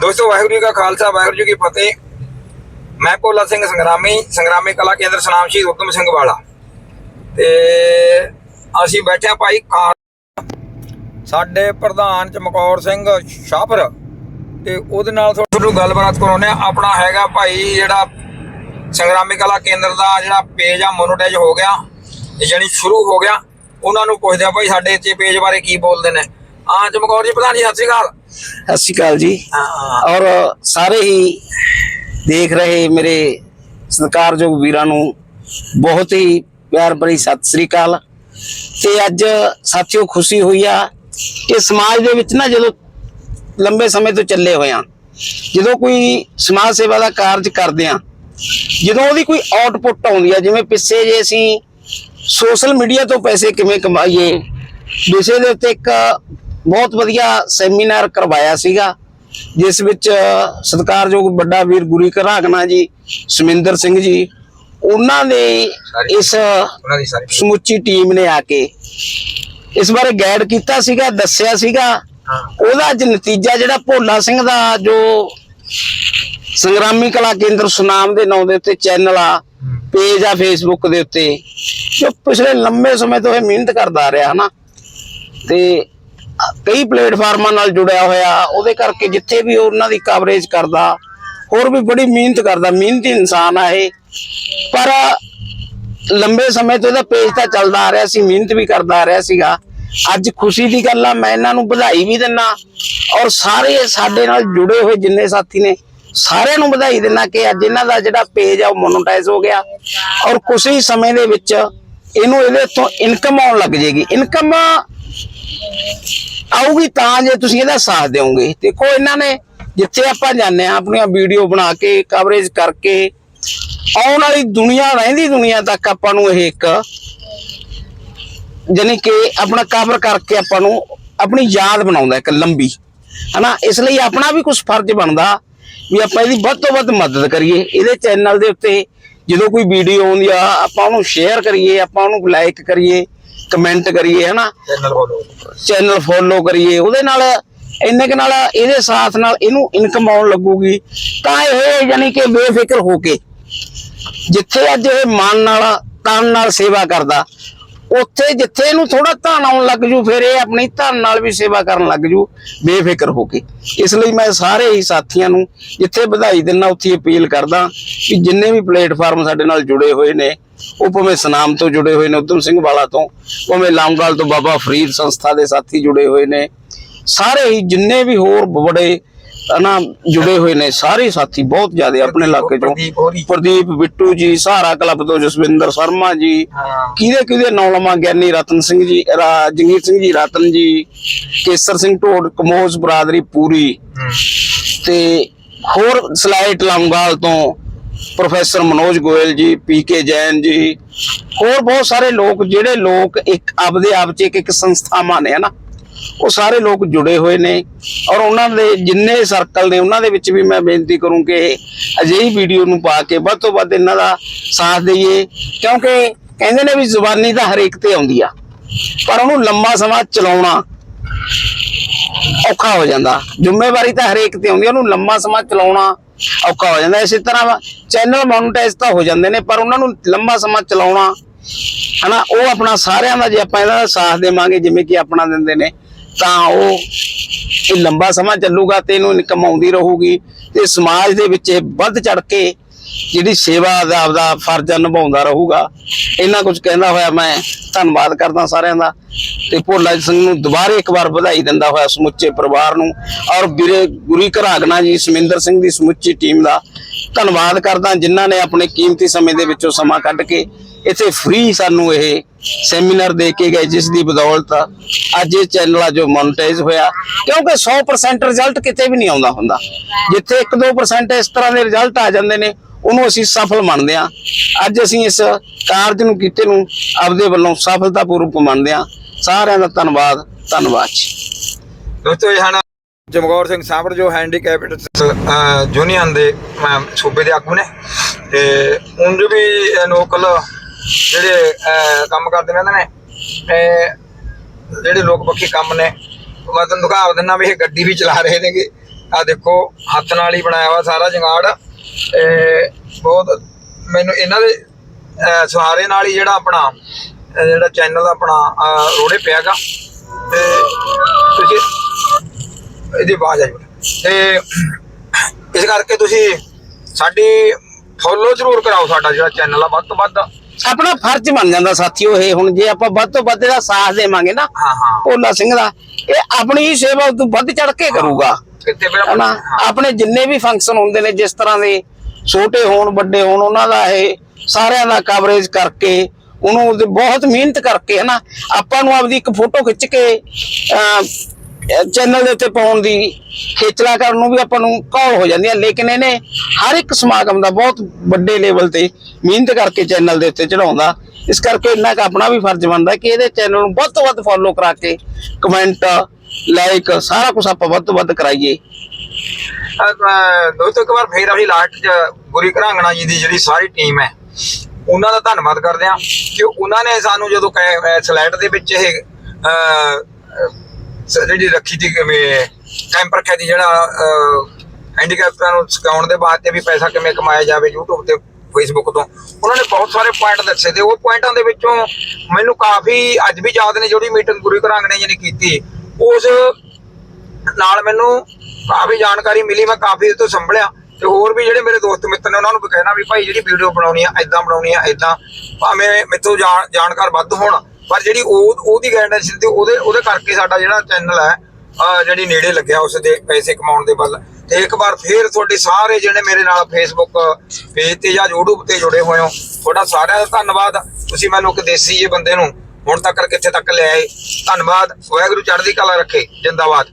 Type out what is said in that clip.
ਦੋਸਤੋ, ਵਾਹਿਗੁਰੂ ਜੀ ਕਾ ਖਾਲਸਾ, ਵਾਹਿਗੁਰੂ ਜੀ ਕੀ ਫਤਿਹ। ਮੈਂ ਭੋਲਾ ਸਿੰਘ ਸੰਗਰਾਮੀ ਸੰਗਰਾਮੀ ਕਲਾ ਕੇਂਦਰ ਸਨਾਮ ਸ਼ਹੀਦ ਉਤਮ ਸਿੰਘ ਵਾਲਾ। ਤੇ ਅਸੀਂ ਬੈਠੇ ਹਾਂ ਭਾਈ ਕਾਰ ਸਾਡੇ ਪ੍ਰਧਾਨ ਚਮਕੌਰ ਸਿੰਘ ਸ਼ਾਹਪੁਰ ਤੇ ਉਹਦੇ ਨਾਲ ਤੁਹਾਨੂੰ ਗੱਲਬਾਤ ਕਰਾਉਂਦੇ ਆ ਆਪਣਾ ਹੈਗਾ ਭਾਈ ਜਿਹੜਾ ਸੰਗਰਾਮੀ ਕਲਾ ਕੇਂਦਰ ਦਾ ਜਿਹੜਾ ਪੇਜ ਆ ਮੋਨੋਟਾਈਜ਼ ਹੋ ਗਿਆ ਇਹ ਸ਼ੁਰੂ ਹੋ ਗਿਆ। ਉਹਨਾਂ ਨੂੰ ਪੁੱਛਦੇ ਆ ਭਾਈ ਸਾਡੇ ਇੱਥੇ ਪੇਜ ਬਾਰੇ ਕੀ ਬੋਲਦੇ ਨੇ? ਹਾਂ ਚਮਕੌਰ ਜੀ ਪ੍ਰਧਾਨ ਜੀ ਸਤਿ ਸ਼੍ਰੀ ਅਕਾਲ। ਸਤਿ ਸ਼੍ਰੀ ਅਕਾਲ ਜੀ। ਹਾਂ। ਔਰ ਸਾਰੇ ਹੀ ਦੇਖ ਰਹੇ ਮੇਰੇ ਸਤਿਕਾਰਯੋਗ ਵੀਰਾਂ ਨੂੰ ਬਹੁਤ ਹੀ ਪਿਆਰ ਭਰੀ ਸਤਿ ਸ਼੍ਰੀ ਅਕਾਲ। ਤੇ ਅੱਜ ਸਾਥੀਓ ਖੁਸ਼ੀ ਹੋਈ ਆ ਕਿ ਸਮਾਜ ਦੇ ਵਿੱਚ ਨਾ ਜਦੋਂ ਲੰਬੇ ਸਮੇਂ ਤੋਂ ਚੱਲੇ ਹੋਏ ਆ ਜਦੋਂ ਕੋਈ ਸਮਾਜ ਸੇਵਾ ਦਾ ਕਾਰਜ ਕਰਦੇ ਆ ਜਦੋਂ ਉਹਦੀ ਕੋਈ ਆਊਟਪੁੱਟ ਆਉਂਦੀ ਆ ਜਿਵੇਂ ਪਿੱਛੇ ਜੇ ਅਸੀਂ ਸੋਸ਼ਲ ਮੀਡੀਆ ਤੋਂ ਪੈਸੇ ਕਿਵੇਂ ਕਮਾਈਏ ਵਿਸ਼ੇ ਦੇ ਉੱਤੇ ਇੱਕ ਬਹੁਤ ਵਧੀਆ ਸੈਮੀਨਾਰ ਕਰਵਾਇਆ ਸੀਗਾ ਜਿਸ ਵਿੱਚ ਸਤਿਕਾਰਯੋਗ ਵੱਡਾ ਵੀਰ ਗੁਰੀ ਘਰਾਗਨਾ ਜੀ ਸੁਮਿੰਦਰ ਸਿੰਘ ਜੀ ਉਹਨਾਂ ਨੇ ਇਸ ਸਮੁੱਚੀ ਟੀਮ ਨੇ ਆ ਕੇ ਇਸ ਬਾਰੇ ਗਾਈਡ ਕੀਤਾ ਸੀਗਾ ਦੱਸਿਆ ਸੀਗਾ। ਉਹਦਾ ਅੱਜ ਨਤੀਜਾ ਜਿਹੜਾ ਭੋਲਾ ਸਿੰਘ ਦਾ ਜੋ ਸੰਗਰਾਮੀ ਕਲਾ ਕੇਂਦਰ ਸੁਨਾਮ ਦੇ ਨਾਂ ਦੇ ਉੱਤੇ ਚੈਨਲ ਆ ਪੇਜ ਆ ਫੇਸਬੁੱਕ ਦੇ ਉੱਤੇ ਜੋ ਪਿਛਲੇ ਲੰਬੇ ਸਮੇਂ ਤੋਂ ਇਹ ਮਿਹਨਤ ਕਰਦਾ ਆ ਰਿਹਾ ਹਨਾ। ਤੇ ਕਈ ਪਲੇਟਫਾਰਮਾਂ ਨਾਲ ਜੁੜਿਆ ਹੋਇਆ, ਉਹਦੇ ਕਰਕੇ ਜਿੱਥੇ ਵੀ ਉਹਨਾਂ ਦੀ ਕਵਰੇਜ ਕਰਦਾ, ਹੋਰ ਵੀ ਬੜੀ ਮਿਹਨਤ ਕਰਦਾ, ਮਿਹਨਤੀ ਇਨਸਾਨ ਆ ਇਹ। ਪਰ ਲੰਬੇ ਸਮੇਂ ਤੋਂ ਇਹਦਾ ਪੇਜ ਤਾਂ ਚੱਲਦਾ ਆ ਰਿਹਾ ਸੀ, ਮਿਹਨਤ ਵੀ ਕਰਦਾ ਆ ਰਿਹਾ ਸੀਗਾ। ਅੱਜ ਖੁਸ਼ੀ ਦੀ ਗੱਲ ਆ, ਮੈਂ ਇਹਨਾਂ ਨੂੰ ਵਧਾਈ ਵੀ ਦਿੰਨਾ, ਔਰ ਸਾਰੇ ਸਾਡੇ ਨਾਲ ਜੁੜੇ ਹੋਏ ਜਿੰਨੇ ਸਾਥੀ ਨੇ, ਸਾਰਿਆਂ ਨੂੰ ਵਧਾਈ ਦਿੰਨਾ ਕਿ ਅੱਜ ਇਹਨਾਂ ਦਾ ਜਿਹੜਾ ਪੇਜ ਆ, ਉਹ ਮੋਨੋਟਾਈਜ਼ ਹੋ ਗਿਆ। ਔਰ ਕੁਝ ਹੀ ਸਮੇਂ ਦੇ ਵਿੱਚ ਇਹਨੂੰ ਇਹਦੇ ਤੋਂ ਇਨਕਮ ਆਉਣ ਲੱਗ ਜੇਗੀ। ਇਨਕਮ ਆਊਗੀ ਤਾਂ ਜੇ ਤੁਸੀਂ ਇਹਦਾ ਸਾਥ ਦਿਓਗੇ। ਦੇਖੋ ਇਹਨਾਂ ਨੇ ਜਿੱਥੇ ਆਪਾਂ ਜਾਂਦੇ ਆ ਆਪਣੀਆਂ ਵੀਡੀਓ ਬਣਾ ਕੇ ਕਵਰੇਜ ਕਰਕੇ, ਆਉਣ ਵਾਲੀ ਦੁਨੀਆ, ਰਹਿੰਦੀ ਦੁਨੀਆ ਤੱਕ ਆਪਾਂ ਨੂੰ ਇਹ ਇੱਕ ਜਾਣੀ ਕਿ ਆਪਣਾ ਕਵਰ ਕਰਕੇ ਆਪਾਂ ਨੂੰ ਆਪਣੀ ਯਾਦ ਬਣਾਉਂਦਾ ਇੱਕ ਲੰਬੀ। ਹਨਾ, ਇਸ ਲਈ ਆਪਣਾ ਵੀ ਕੁਝ ਫਰਜ਼ ਬਣਦਾ ਵੀ ਆਪਾਂ ਇਹਦੀ ਵੱਧ ਤੋਂ ਵੱਧ ਮਦਦ ਕਰੀਏ। ਇਹਦੇ ਚੈਨਲ ਦੇ ਉੱਤੇ ਜਦੋਂ ਕੋਈ ਵੀਡੀਓ ਆਉਂਦੀ ਆ, ਆਪਾਂ ਉਹਨੂੰ ਸ਼ੇਅਰ ਕਰੀਏ, ਆਪਾਂ ਉਹਨੂੰ ਲਾਈਕ ਕਰੀਏ। ਕਮੈਂਟ ਕਰੀਏ ਹਨਾ? ਚੈਨਲ ਫੋਲੋ ਚੈਨਲ ਫੋਲੋ ਕਰੀਏ। ਉਹਦੇ ਨਾਲ ਇੰਨੇ ਕੁ ਨਾਲ ਇਹਦੇ ਸਾਥ ਨਾਲ ਇਹਨੂੰ ਇਨਕਮ ਆਉਣ ਲੱਗੂਗੀ। ਤਾਂ ਇਹ ਯਾਨੀ ਕਿ ਬੇਫਿਕਰ ਹੋ ਕੇ ਜਿੱਥੇ ਅੱਜ ਇਹ ਮਨ ਨਾਲ ਤਨ ਨਾਲ ਸੇਵਾ ਕਰਦਾ ਉੱਥੇ ਜਿੱਥੇ ਇਹਨੂੰ ਥੋੜਾ ਧਨ ਆਉਣ ਲੱਗ ਜੂ, ਫਿਰ ਇਹ ਆਪਣੀ ਧਨ ਨਾਲ ਵੀ ਸੇਵਾ ਕਰਨ ਲੱਗ ਜੂ, ਬੇਫਿਕਰ ਹੋ ਕੇ। ਇਸ ਲਈ ਮੈਂ ਸਾਰੇ ਹੀ ਸਾਥੀਆਂ ਨੂੰ ਜਿੱਥੇ ਵਧਾਈ ਦਿੰਨਾ ਉੱਥੇ ਅਪੀਲ ਕਰਦਾ ਕਿ ਜਿੰਨੇ ਵੀ ਪਲੇਟਫਾਰਮ ਸਾਡੇ ਨਾਲ ਜੁੜੇ ਹੋਏ ਨੇ, ਉਹ ਭਾਵੇਂ ਸਨਾਮ ਤੋਂ ਜੁੜੇ ਹੋਏ ਨੇ, ਉਦਮ ਸਿੰਘ ਵਾਲਾ ਤੋਂ, ਭਾਵੇਂ ਲਾਂਗਾਲ ਤੋਂ ਬਾਬਾ ਫਰੀਦ ਸੰਸਥਾ ਦੇ ਸਾਥੀ ਜੁੜੇ ਹੋਏ ਨੇ, ਸਾਰੇ ਹੀ ਜਿੰਨੇ ਵੀ ਹੋਰ ਬੜੇ ਨਾ ਜੁੜੇ ਹੋਏ ਨੇ ਸਾਰੇ ਸਾਥੀ ਬਹੁਤ ਜ਼ਿਆਦਾ ਆਪਣੇ ਇਲਾਕੇ ਚੋਂ। ਪ੍ਰਦੀਪ ਬਿੱਟੂ ਜੀ ਸਹਾਰਾ ਕਲੱਬ ਤੋਂ ਜਸਵਿੰਦਰ ਸ਼ਰਮਾ ਜੀ। ਕਿਹਦੇ ਕਿਹਦੇ ਨਾਂ ਲਵਾਂ ਗਿਆਨੀ ਰਤਨ ਸਿੰਘ ਜੀ ਜੰਗੀਰ ਸਿੰਘ ਜੀ ਰਤਨ ਜੀ ਕੇਸਰ ਸਿੰਘ ਢੋਡ ਕਮੋਜ ਬਰਾਦਰੀ ਪੂਰੀ। ਤੇ ਹੋਰ ਸਲਾਈਟ ਲੰਗਾਲ ਤੋਂ ਪ੍ਰੋਫੈਸਰ ਮਨੋਜ ਗੋਇਲ ਜੀ ਪੀਕੇ ਜੈਨ ਜੀ। ਹੋਰ ਬਹੁਤ ਸਾਰੇ ਲੋਕ ਜਿਹੜੇ ਲੋਕ ਇੱਕ ਆਪਦੇ ਆਪ ਚ ਇੱਕ ਇੱਕ ਸੰਸਥਾਵਾਂ ਨੇ ਹਨਾ ਉਹ ਸਾਰੇ ਲੋਕ ਜੁੜੇ ਹੋਏ ਨੇ ਔਰ ਉਹਨਾਂ ਦੇ ਜਿੰਨੇ ਸਰਕਲ ਨੇ, ਉਹਨਾਂ ਦੇ ਵਿੱਚ ਵੀ ਮੈਂ ਬੇਨਤੀ ਕਰੂੰ ਕਿ ਅਜਿਹੀ ਵੀਡੀਓ ਨੂੰ ਪਾ ਕੇ ਵੱਧ ਤੋਂ ਵੱਧ ਇਹਨਾਂ ਦਾ ਸਾਥ ਦਈਏ, ਕਿਉਂਕਿ ਕਹਿੰਦੇ ਨੇ ਵੀ ਜ਼ੁਬਾਨੀ ਤਾਂ ਹਰੇਕ ਤੇ ਆਉਂਦੀ ਆ, ਪਰ ਉਹਨੂੰ ਲੰਮਾ ਸਮਾਂ ਚਲਾਉਣਾ ਔਖਾ ਹੋ ਜਾਂਦਾ। ਜ਼ਿੰਮੇਵਾਰੀ ਤਾਂ ਹਰੇਕ ਤੇ ਆਉਂਦੀ ਆ, ਉਹਨੂੰ ਲੰਮਾ ਸਮਾਂ ਚਲਾਉਣਾ ਔਖਾ ਹੋ ਜਾਂਦਾ। ਇਸੇ ਤਰ੍ਹਾਂ ਚੈਨਲ ਮੋਨਟਾਈਜ਼ ਤਾਂ ਹੋ ਜਾਂਦੇ ਨੇ, ਪਰ ਉਹਨਾਂ ਨੂੰ ਲੰਮਾ ਸਮਾਂ ਚਲਾਉਣਾ ਹਨਾ, ਉਹ ਆਪਣਾ ਸਾਰਿਆਂ ਦਾ ਜੇ ਆਪਾਂ ਇਹਦਾ ਸਾਥ ਦੇਵਾਂਗੇ, ਜਿਵੇਂ ਕਿ ਆਪਣਾ ਦਿੰਦੇ ਨੇ, ਤਾਂ ਉਹ ਇਹ ਲੰਬਾ ਸਮਾਂ ਚੱਲੂਗਾ ਤੇ ਇਹਨੂੰ ਇਨਕਮ ਆਉਂਦੀ ਰਹੂਗੀ ਤੇ ਸਮਾਜ ਦੇ ਵਿੱਚ ਇਹ ਵੱਧ ਚੜ ਕੇ ਜਿਹੜੀ ਸੇਵਾ ਦਾ ਆਪਦਾ ਫਰਜ਼ ਨਿਭਾਉਂਦਾ ਰਹੂਗਾ। ਇਹਨਾਂ ਕੁਝ ਕਹਿੰਦਾ ਹੋਇਆ ਮੈਂ, ਧੰਨਵਾਦ ਕਰਦਾ ਸਾਰਿਆਂ ਦਾ। ਤੇ ਭੋਲਾ ਸਿੰਘ ਨੂੰ ਦੁਬਾਰੇ ਇੱਕ ਵਾਰ ਵਧਾਈ ਦਿੰਦਾ ਹੋਇਆ ਸਮੁੱਚੇ ਪਰਿਵਾਰ ਨੂੰ ਔਰ ਵੀਰੇ ਗੁਰੀ ਘਰਾਗਨਾ ਜੀ, ਸਮਿੰਦਰ ਸਿੰਘ ਦੀ ਸਮੁੱਚੀ ਟੀਮ ਦਾ ਧੰਨਵਾਦ ਕਰਦਾ, ਜਿਨ੍ਹਾਂ ਨੇ ਆਪਣੇ ਕੀਮਤੀ ਸਮੇਂ ਦੇ ਵਿੱਚੋਂ ਸਮਾਂ ਕੱਢ ਕੇ ਇੱਥੇ ਫ੍ਰੀ ਸਾਨੂੰ ਇਹ ਸੈਮੀਨਾਰ ਦੇ ਕੇ ਗਏ, ਜਿਸ ਦੀ ਬਦੌਲਤ ਅੱਜ ਇਹ ਚੈਨਲ ਆ ਜੋ ਮੋਨਟਾਈਜ਼ ਹੋਇਆ, ਕਿਉਂਕਿ 100% ਰਿਜ਼ਲਟ ਕਿਤੇ ਵੀ ਨਹੀਂ ਆਉਂਦਾ ਹੁੰਦਾ। ਜਿੱਥੇ 1-2% ਇਸ ਤਰ੍ਹਾਂ ਦੇ ਰਿਜ਼ਲਟ ਆ ਜਾਂਦੇ ਨੇ, ਉਹਨੂੰ ਅਸੀਂ ਸਫਲ ਮੰਨਦੇ ਹਾਂ। ਅੱਜ ਅਸੀਂ ਇਸ ਕਾਰਜ ਨੂੰ, ਕੀਤੇ ਨੂੰ ਆਪਦੇ ਵੱਲੋਂ ਸਫਲਤਾਪੂਰਵਕ ਮੰਨਦੇ ਹਾਂ। ਸਾਰਿਆਂ ਦਾ ਧੰਨਵਾਦ ਧੰਨਵਾਦ ਜੀ। ਦੋਸਤੋ, ਇਹ ਜਮਗੌਰ ਸਿੰਘ ਸਾਬਰ ਜੋ ਹੈਂਡੀਕੈਪਡ ਯੂਨੀਅਨ ਦੇ ਸੂਬੇ ਦੇ ਆਗੂ ਨੇ। ਤੇ ਉਂਝ ਵੀ ਲੋਕਲ ਜਿਹੜੇ ਕੰਮ ਕਰਦੇ ਰਹਿੰਦੇ ਨੇ ਤੇ ਜਿਹੜੇ ਲੋਕ ਪੱਖੀ ਕੰਮ ਨੇ ਮੈਂ ਤੁਹਾਨੂੰ ਦਿਖਾ ਦਿੰਦਾ ਵੀ ਇਹ ਗੱਡੀ ਵੀ ਚਲਾ ਰਹੇ ਨੇਗੇ। ਆ ਦੇਖੋ ਹੱਥ ਨਾਲ ਹੀ ਬਣਾਇਆ ਵਾ ਸਾਰਾ ਜੰਗਾੜ। ਤੇ ਬਹੁਤ ਮੈਨੂੰ ਇਹਨਾਂ ਦੇ ਸਹਾਰੇ ਨਾਲ ਹੀ ਜਿਹੜਾ ਆਪਣਾ ਜਿਹੜਾ ਚੈਨਲ ਆਪਣਾ ਅਹ, ਰੋੜੇ ਪਿਆਗਾ ਤੇ ਤੁਸੀਂ ਇਹਦੀ ਆਵਾਜ਼ ਆਈ। ਤੇ ਇਸ ਕਰਕੇ ਤੁਸੀਂ ਸਾਡੀ ਫੋਲੋ ਜ਼ਰੂਰ ਕਰਾਓ ਸਾਡਾ ਜਿਹੜਾ ਚੈਨਲ ਆ ਵੱਧ ਤੋਂ ਵੱਧ। ਆਪਣਾ ਫਰਜ਼ ਬਣ ਜਾਂਦਾ ਸਾਥੀਓ ਇਹ ਹੁਣ ਜੇ ਆਪਾਂ ਵੱਧ ਤੋਂ ਵੱਧ ਇਹਦਾ ਸਾਥ ਦੇਵਾਂਗੇ ਨਾ ਭੋਲਾ ਸਿੰਘ ਦਾ ਇਹ ਆਪਣੀ ਹੀ ਸੇਵਾ ਉਦੋਂ ਵੱਧ ਚੜ ਕੇ ਕਰੂਗਾ। ਹਨਾ? ਆਪਣਾ- ਜਿੰਨੇ ਵੀ ਫੰਕਸ਼ਨ ਹੁੰਦੇ ਨੇ ਜਿਸ ਤਰ੍ਹਾਂ ਦੇ ਛੋਟੇ ਹੋਣ ਵੱਡੇ ਹੋਣ ਉਹਨਾਂ ਦਾ ਇਹ ਸਾਰਿਆਂ ਦਾ ਕਵਰੇਜ ਕਰਕੇ ਉਹਨੂੰ ਬਹੁਤ ਮਿਹਨਤ ਕਰਕੇ ਹਨਾ? ਆਪਾਂ ਨੂੰ ਆਪਦੀ ਇੱਕ ਫੋਟੋ ਖਿੱਚ ਕੇ ਚੈਨਲ ਦੇ ਉੱਤੇ ਪਾਉਣ ਦੀ ਖੇਚਲਾ ਕਰਨ ਨੂੰ ਵੀ ਆਪਾਂ ਨੂੰ ਕੌਲ ਹੋ ਜਾਂਦੀ ਹੈ ਲੇਕਿਨ ਇਹਨੇ ਹਰ ਇੱਕ ਸਮਾਗਮ ਦਾ ਬਹੁਤ ਵੱਡੇ ਲੈਵਲ ਤੇ ਮਿਹਨਤ ਕਰਕੇ ਚੈਨਲ ਦੇ ਉੱਤੇ ਚੜਾਉਂਦਾ ਇਸ ਕਰਕੇ ਇੰਨਾ ਕੁ ਆਪਣਾ ਵੀ ਫਰਜ਼ ਬਣਦਾ ਕਿ ਇਹਦੇ ਚੈਨਲ ਨੂੰ ਵੱਧ ਤੋਂ ਵੱਧ ਫੋਲੋ ਕਰਾ ਕੇ ਕਮੈਂਟ ਲਾਈਕ ਸਾਰਾ ਕੁਝ ਆਪਾਂ ਵੱਧ ਤੋਂ ਵੱਧ ਕਰਾਈਏ। ਦੋਸਤੋ ਇੱਕ ਵਾਰ ਫੇਰ ਅਸੀਂ ਲਾਸਟ ਗੁਰੀ ਘਰਾਂਗਣਾ ਜੀ ਦੀ ਜਿਹੜੀ ਸਾਰੀ ਟੀਮ ਹੈ, ਉਹਨਾਂ ਦਾ ਧੰਨਵਾਦ ਕਰਦੇ ਹਾਂ ਕਿ ਉਹਨਾਂ ਨੇ ਸਾਨੂੰ ਜਦੋਂ ਸਲੈਟ ਦੇ ਵਿੱਚ ਇਹ ਜਿਹੜੀ ਰੱਖੀ ਸੀ ਕੈਂਪ ਰੱਖਿਆ ਸੀ ਜਿਹੜਾ ਹੈਂਡੀਕੈਪਰਾਂ ਨੂੰ ਸਿਖਾਉਣ ਦੇ ਬਾਅਦ ਵੀ ਪੈਸਾ ਕਿਵੇਂ ਕਮਾਇਆ ਜਾਵੇ YouTube ਤੇ, Facebook ਤੋਂ, ਉਹਨਾਂ ਨੇ ਬਹੁਤ ਸਾਰੇ ਪੁਆਇੰਟ ਦੱਸੇ ਤੇ ਉਹ ਪੁਆਇੰਟਾਂ ਦੇ ਵਿੱਚੋਂ ਮੈਨੂੰ ਕਾਫੀ ਅੱਜ ਵੀ ਯਾਦ ਨੇ ਜਿਹੜੀ ਮੀਟਿੰਗ ਗੁਰੀ ਘਰਾਂਗਣੇ ਜੀ ਨੇ ਕੀਤੀ। ਉਸ ਨਾਲ ਮੈਨੂੰ ਕਾਫੀ ਜਾਣਕਾਰੀ ਮਿਲੀ, ਮੈਂ ਕਾਫੀ ਇਹ ਤੋਂ ਸੰਭਲਿਆ ਤੇ ਹੋਰ ਵੀ ਜਿਹੜੇ ਮੇਰੇ ਦੋਸਤ ਮਿੱਤਰ ਨੇ ਉਹਨਾਂ ਨੂੰ ਵੀ ਕਹਿਣਾ ਵੀ ਭਾਈ ਜਿਹੜੀ ਵੀਡੀਓ ਬਣਾਉਣੀ ਆ ਐਦਾਂ ਬਣਾਉਣੀ ਆ ਐਦਾਂ ਭਾਵੇਂ ਮੇਥੋਂ ਜਾਣ- ਜਾਣਕਾਰ ਵੱਧ ਹੋਣ ਪਰ ਜਿਹੜੀ ਉਹ, ਉਹਦੀ ਗਾਈਡੈਂਸ ਤੇ ਉਹਦੇ ਉਹਦੇ ਕਰਕੇ ਸਾਡਾ ਜਿਹੜਾ ਚੈਨਲ ਹੈ ਜਿਹੜੀ ਨੇੜੇ ਲੱਗਿਆ ਉਸ ਦੇ ਪੈਸੇ ਕਮਾਉਣ ਦੇ ਵੱਲ। ਤੇ ਇੱਕ ਵਾਰ ਫੇਰ ਤੁਹਾਡੇ ਸਾਰੇ ਜਿਹੜੇ ਮੇਰੇ ਨਾਲ ਫੇਸਬੁੱਕ ਪੇਜ ਤੇ ਜਾਂ YouTube ਤੇ ਜੁੜੇ ਹੋਏ ਹੋ, ਤੁਹਾਡਾ ਸਾਰਿਆਂ ਦਾ ਧੰਨਵਾਦ। ਤੁਸੀਂ ਮੈਨੂੰ ਇੱਕ ਦੇਸੀ ਜੇ ਬੰਦੇ ਨੂੰ ਹੁਣ ਤੱਕ ਕਿੱਥੇ ਤੱਕ ਲੈ ਆਏ। ਧੰਨਵਾਦ। ਵਾਹਿਗੁਰੂ ਚੜ੍ਹਦੀ ਕਲਾ ਰੱਖੇ। ਜਿੰਦਾਬਾਦ।